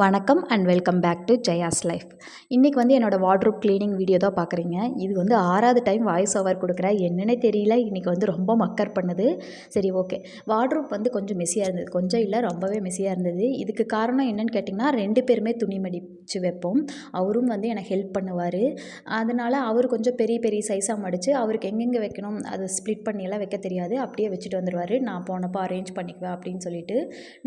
வணக்கம் and welcome back to Jaya's life இன்றைக்கி வந்து என்னோடய வார்ட்ரூப் க்ளீனிங் வீடியோ தான் பார்க்குறீங்க. இது வந்து ஆறாவது டைம் வாய்ஸ் ஓவர் கொடுக்குறேன் என்னென்னே தெரியல. இன்றைக்கி வந்து ரொம்ப மக்கர் பண்ணுது. சரி ஓகே வார்ட்ரூப் வந்து கொஞ்சம் மெஸியாக இருந்தது. கொஞ்சம் இல்லை ரொம்பவே மெஸியாக இருந்தது. இதுக்கு காரணம் என்னென்னு கேட்டிங்கன்னா ரெண்டு பேருமே துணி மடித்து வைப்போம். அவரும் வந்து எனக்கு ஹெல்ப் பண்ணுவார். அதனால் அவர் கொஞ்சம் பெரிய பெரிய சைஸாக மடித்து அவருக்கு எங்கெங்கே வைக்கணும் அதை ஸ்ப்ளிட் பண்ணியெல்லாம் வைக்க தெரியாது. அப்படியே வச்சுட்டு வந்துடுவார் நான் போனப்போ அரேஞ்ச் பண்ணிக்குவேன் அப்படின்னு சொல்லிட்டு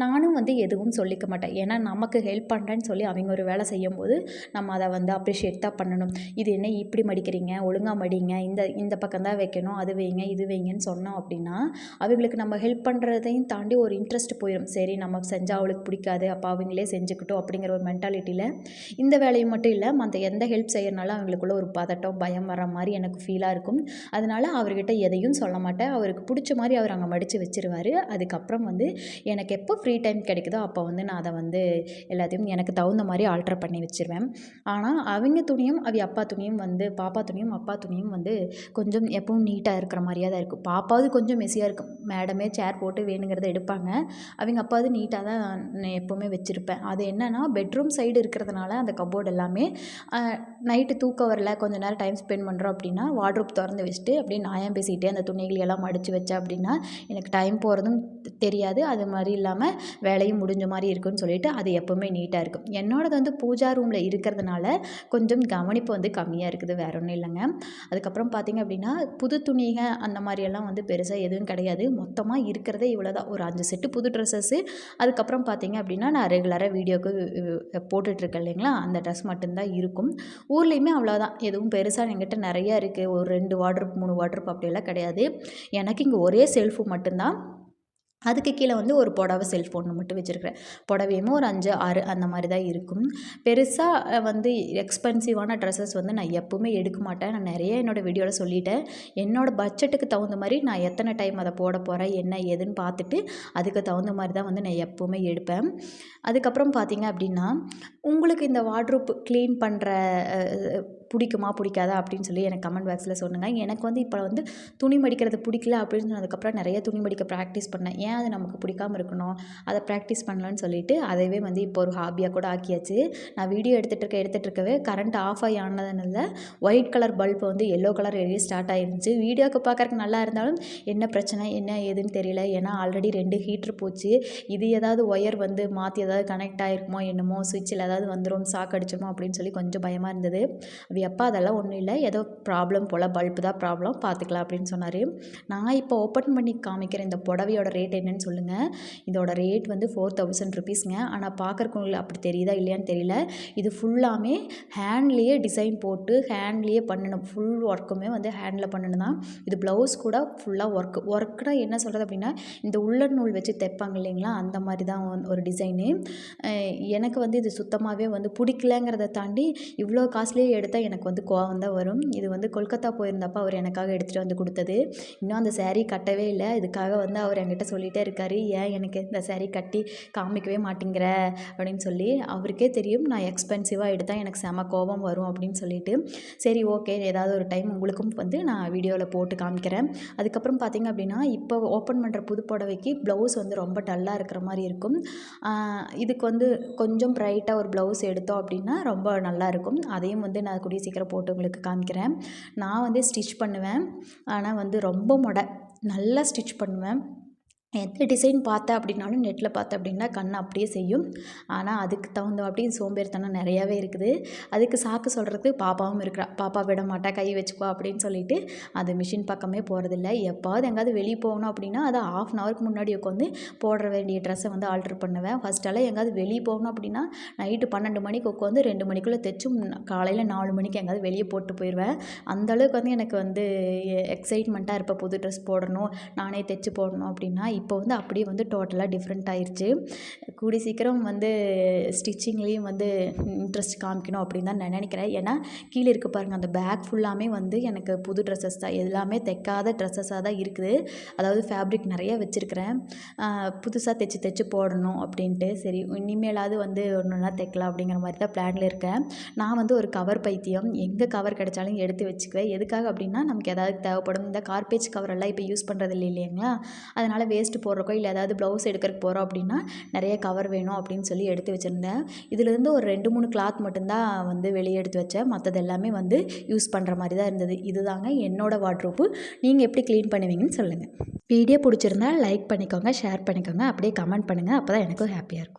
நானும் வந்து எதுவும் சொல்லிக்க மாட்டேன். ஏன்னா நமக்கு ஹெல்ப் ஹெல்ப் பண்ணுறேன்னு சொல்லி அவங்க ஒரு வேலை செய்யும்போது நம்ம அதை வந்து அப்ரிஷியேட் தான் பண்ணணும். இது என்ன இப்படி மடிக்கிறீங்க? ஒழுங்காக மடிங்க. இந்த இந்த பக்கம் தான் வைக்கணும். அது வைங்க இது வைங்கன்னு சொன்னோம் அப்படின்னா அவங்களுக்கு நம்ம ஹெல்ப் பண்ணுறதையும் தாண்டி ஒரு இன்ட்ரெஸ்ட் போயிடும் சரி நம்ம செஞ்சால் அவளுக்கு பிடிக்காது. அப்போ அவங்களே செஞ்சுக்கிட்டோம் அப்படிங்கிற ஒரு மென்டாலிட்டியில் இந்த வேலையும் மட்டும் இல்லை மற்ற எந்த ஹெல்ப் செய்யறனாலும் அவங்களுக்குள்ள ஒரு பதட்டம் பயம் வர மாதிரி எனக்கு ஃபீலாக இருக்கும். அதனால் அவர்கிட்ட எதையும் சொல்ல மாட்டேன். அவருக்கு பிடிச்ச மாதிரி அவர் அங்கே மடித்து வச்சிருவார். அதுக்கப்புறம் வந்து எனக்கு எப்போ ஃப்ரீ டைம் கிடைக்குதோ அப்போ வந்து நான் அதை வந்து எல்லாத்தையும் எனக்கு தகுந்த மாதிரி ஆல்ட்ரு பண்ணி வச்சிருவேன். ஆனால் அவங்க துணியும் அவ அப்பா துணியும் வந்து பாப்பா துணியும் அப்பா துணியும் வந்து கொஞ்சம் எப்பவும் நீட்டாக இருக்கிற மாதிரியே தான் இருக்கும். பாப்பாவது கொஞ்சம் மெஸியாக இருக்கும். மேடமே சேர் போட்டு வேணுங்கிறத எடுப்பாங்க. அவங்க அப்பாவது நீட்டாக தான் நான் எப்போவுமே வச்சுருப்பேன். அது என்னென்னா பெட்ரூம் சைடு இருக்கிறதுனால அந்த கபோர்டு எல்லாமே நைட்டு தூக்கம் வரல கொஞ்சம் நேரம் டைம் ஸ்பெண்ட் பண்ணுறோம் அப்படின்னா வாட்ரூப் திறந்து வச்சுட்டு அப்படியே நாயம் பேசிகிட்டே அந்த துணிகள் எல்லாம் மடித்து வச்சேன் அப்படின்னா எனக்கு டைம் போகிறதும் தெரியாது. அது மாதிரி இல்லாமல் வேலையும் முடிஞ்ச மாதிரி இருக்குன்னு சொல்லிட்டு அது எப்போவுமே நீட்டாக இருக்கும். என்னோடது வந்து பூஜா ரூமில் இருக்கிறதுனால கொஞ்சம் கவனிப்பு வந்து கம்மியாக இருக்குது வேற ஒன்றும் இல்லைங்க. அதுக்கப்புறம் பார்த்திங்க அப்படின்னா புது துணிக அந்த மாதிரியெல்லாம் வந்து பெருசாக எதுவும் கிடையாது. மொத்தமாக இருக்கிறதே இவ்வளோ தான் ஒரு அஞ்சு செட்டு புது ட்ரெஸ்ஸஸ்ஸு அதுக்கப்புறம் பார்த்திங்க அப்படின்னா நான் ரெகுலராக வீடியோக்கு போட்டுட்ருக்கேன் இல்லைங்களா? அந்த ட்ரெஸ் மட்டும்தான் இருக்கும். ஊர்லேயுமே அவ்வளோதான் எதுவும் பெருசாக என்கிட்ட நிறையா இருக்குது ஒரு ரெண்டு வாட்ரு மூணு வாட்ரூப் அப்படியெல்லாம் கிடையாது. எனக்கு இங்கே ஒரே செல்ஃபு மட்டும்தான். அதுக்கு கீழே வந்து ஒரு புடவை செல்ஃப் ஒன்று மட்டும் வச்சுருக்கிறேன். புடவையுமே ஒரு அஞ்சு ஆறு அந்த மாதிரி தான் இருக்கும். பெருசாக வந்து எக்ஸ்பென்சிவான ட்ரெஸ்ஸஸ் வந்து நான் எப்போவுமே எடுக்க மாட்டேன். நான் நிறைய என்னோடய வீடியோவில் சொல்லிட்டேன். என்னோடய பட்ஜெட்டுக்கு தகுந்த மாதிரி நான் எத்தனை டைம் அதை போட போகிறேன் என்ன ஏதுன்னு பார்த்துட்டு அதுக்கு தகுந்த மாதிரி தான் வந்து நான் எப்போவுமே எடுப்பேன். அதுக்கப்புறம் பார்த்தீங்க அப்படின்னா உங்களுக்கு இந்த வார்ட்ரூப் க்ளீன் பண்ணுற பிடிக்குமா பிடிக்காதா அப்படின்னு சொல்லி எனக்கு கமெண்ட் பாக்ஸில் சொல்லுங்கள் எனக்கு வந்து இப்போ வந்து துணி மடிக்கிறது பிடிக்கல அப்படின்னு சொன்னதுக்கப்புறம் நிறைய துணி மடிக்க ப்ராக்டிஸ் பண்ணேன். ஏன் அது நமக்கு பிடிக்காம இருக்கணும்? அதை ப்ராக்டிஸ் பண்ணலான்னு சொல்லிட்டு அதைவே வந்து இப்போ ஒரு ஹாபியாக கூட ஆக்கியாச்சு. நான் வீடியோ எடுத்துகிட்டு இருக்க எடுத்துகிட்டு இருக்கவே கரண்ட் ஆஃப் ஆகி ஆனதுனால ஒயிட் கலர் பல்ப் வந்து எல்லோ கலர் எரிய ஸ்டார்ட் ஆயிருந்துச்சு. வீடியோக்கு பார்க்குறக்கு நல்லா இருந்தாலும் என்ன பிரச்சனை என்ன ஏதுன்னு தெரியல. ஏன்னா ஆல்ரெடி ரெண்டு ஹீட்ரு போச்சு. இது ஏதாவது ஒயர் வந்து மாற்றி ஏதாவது கனெக்ட் ஆகிருக்குமோ என்னமோ சுவிட்சில் ஏதாவது வந்துடும் சாக் அடிச்சோமோ அப்படின்னு சொல்லி கொஞ்சம் பயமாக இருந்தது. அது எப்போ அதெல்லாம் ஒன்றும் இல்லை. ஏதோ ப்ராப்ளம் போல் பல்பு தான் ப்ராப்ளம் பார்த்துக்கலாம் அப்படின்னு சொன்னார். நான் இப்போ ஓப்பன் பண்ணி காமிக்கிற இந்த புடவையோட ரேட் என்னன்னு சொல்லுங்கள் இதோட ரேட் வந்து ஃபோர் தௌசண்ட் ருபீஸ்ங்க ஆனால் பார்க்குறக்கு அப்படி தெரியுதா இல்லையான்னு தெரியல. இது ஃபுல்லாமே ஹேண்ட்லேயே டிசைன் போட்டு ஹேண்ட்லேயே பண்ணணும். ஃபுல் ஒர்க்குமே வந்து ஹேண்டில் பண்ணணும் தான். இது ப்ளவுஸ் கூட ஃபுல்லாக ஒர்க் ஒர்க்குனா என்ன சொல்கிறது அப்படின்னா இந்த உள்ளன் நூல் வச்சு தைப்பாங்க இல்லைங்களா அந்த மாதிரி தான் ஒரு டிசைனு எனக்கு வந்து இது சுத்தமாகவே வந்து பிடிக்கலங்கிறத தாண்டி இவ்வளோ காஸ்ட்லியே எடுத்தால் எனக்கு வந்து கோவம் தான் வரும். இது வந்து கொல்கத்தா போயிருந்தப்போ அவர் எனக்காக எடுத்துகிட்டு வந்து கொடுத்தது. இன்னும் அந்த சேரீ கட்டவே இல்லை. இதுக்காக வந்து அவர் என்கிட்ட சொல்லிகிட்டே இருக்கார். ஏன் எனக்கு இந்த சேரீ கட்டி காமிக்கவே மாட்டேங்கிற? அப்படின்னு சொல்லி அவருக்கே தெரியும். நான் எக்ஸ்பென்சிவாக எடுத்தால் எனக்கு செம கோபம் வரும் அப்படின்னு சொல்லிட்டு. சரி ஓகே ஏதாவது ஒரு டைம் உங்களுக்கும் வந்து நான் வீடியோவில் போட்டு காமிக்கிறேன். அதுக்கப்புறம் பார்த்திங்க அப்படின்னா இப்போ ஓப்பன் பண்ணுற புது புடவைக்கு ப்ளவுஸ் வந்து ரொம்ப டல்லாக இருக்கிற மாதிரி இருக்கும். இதுக்கு வந்து கொஞ்சம் ப்ரைட்டாக ஒரு ப்ளவுஸ் எடுத்தோம் அப்படின்னா ரொம்ப நல்லாயிருக்கும் அதையும் வந்து நான் கூடிய சீக்கிரம் போட்டு உங்களுக்கு காமிக்கிறேன். நான் வந்து ஸ்டிச் பண்ணுவேன். ஆனால் வந்து ரொம்ப மொடை. நல்லா ஸ்டிச் பண்ணுவேன். எந்த டிசைன் பார்த்தேன் அப்படின்னாலும் நெட்டில் பார்த்தேன் அப்படின்னா கண் அப்படியே செய்யும். ஆனால் அதுக்கு தகுந்த அப்படியே சோம்பேறித்தனம் நிறையாவே இருக்குது. அதுக்கு சாக்கு சொல்கிறதுக்கு பாப்பாவும் இருக்கிறா. பாப்பா விட மாட்டா கை வச்சுக்கோ அப்படின்னு சொல்லிட்டு அது மிஷின் பக்கமே போகிறதில்ல எப்போவது எங்கேயாவது வெளியே போகணும் அப்படின்னா அதை ஆஃப் அன் ஹவருக்கு முன்னாடி உட்காந்து போடுற வேண்டிய ட்ரெஸ்ஸை வந்து ஆல்ட்ரு பண்ணுவேன். ஃபஸ்ட்டெல்லாம் எங்கேயாவது வெளியே போகணும் அப்படின்னா நைட்டு பன்னெண்டு மணிக்கு உட்காந்து ரெண்டு மணிக்குள்ளே தைச்சும் காலையில் நாலு மணிக்கு எங்கேயாவது வெளியே போட்டு போயிடுவேன் அந்தளவுக்கு வந்து எனக்கு வந்து எக்ஸைட்மெண்ட்டாக இருப்பேன் புது ட்ரெஸ் போடணும். நானே தைச்சு போடணும் அப்படின்னா இப்போ வந்து அப்படியே வந்து டோட்டலாக டிஃப்ரெண்ட் ஆயிடுச்சு கூடி சீக்கிரம் வந்து ஸ்டிச்சிங்லேயும் வந்து இன்ட்ரெஸ்ட் காமிக்கணும் அப்படின்னு தான் நான் நினைக்கிறேன். ஏன்னா கீழே இருக்க பாருங்கள் அந்த பேக் ஃபுல்லாமே வந்து எனக்கு புது ட்ரெஸ்ஸஸ் தான். எல்லாமே தைக்காத ட்ரெஸ்ஸஸாக தான் இருக்குது. அதாவது ஃபேப்ரிக் நிறைய வச்சுருக்கிறேன். புதுசாக தைச்சி தைச்சி போடணும் அப்படின்ட்டு. சரி இனிமேலாவது வந்து ஒன்று ஒன்றா தைக்கலாம் அப்படிங்கிற மாதிரி தான் பிளானில் இருக்கேன். நான் வந்து ஒரு கவர் பைத்தியம். எங்கே கவர் கிடைச்சாலும் எடுத்து வச்சுக்குவேன். எதுக்காக அப்படின்னா நமக்கு ஏதாவது தேவைப்படும். இந்த கார்பேஜ் கவரெல்லாம் இப்போ யூஸ் பண்ணுறது இல்லை இல்லைங்களா? அதனால் வேஸ்ட் வேஸ்ட்டு போடுறக்கோ இல்லை ஏதாவது ப்ளவுஸ் எடுக்கிறக்கு போகிறோம் அப்படின்னா நிறைய கவர் வேணும் அப்படின்னு சொல்லி எடுத்து வச்சுருந்தேன். இதுலேருந்து ஒரு ரெண்டு மூணு கிளாத் மட்டும்தான் வந்து வெளியே எடுத்து வச்சேன். மற்றது எல்லாமே வந்து யூஸ் பண்ணுற மாதிரி தான் இருந்தது. இதுதாங்க என்னோடய வாட்ரூப்பு நீங்கள் எப்படி க்ளீன் பண்ணுவீங்கன்னு சொல்லுங்கள் வீடியோ பிடிச்சிருந்தா லைக் பண்ணிக்கோங்க ஷேர் பண்ணிக்கோங்க. அப்படியே கமெண்ட் பண்ணுங்கள் அப்போ தான் எனக்கும் ஹாப்பியாக இருக்கும்.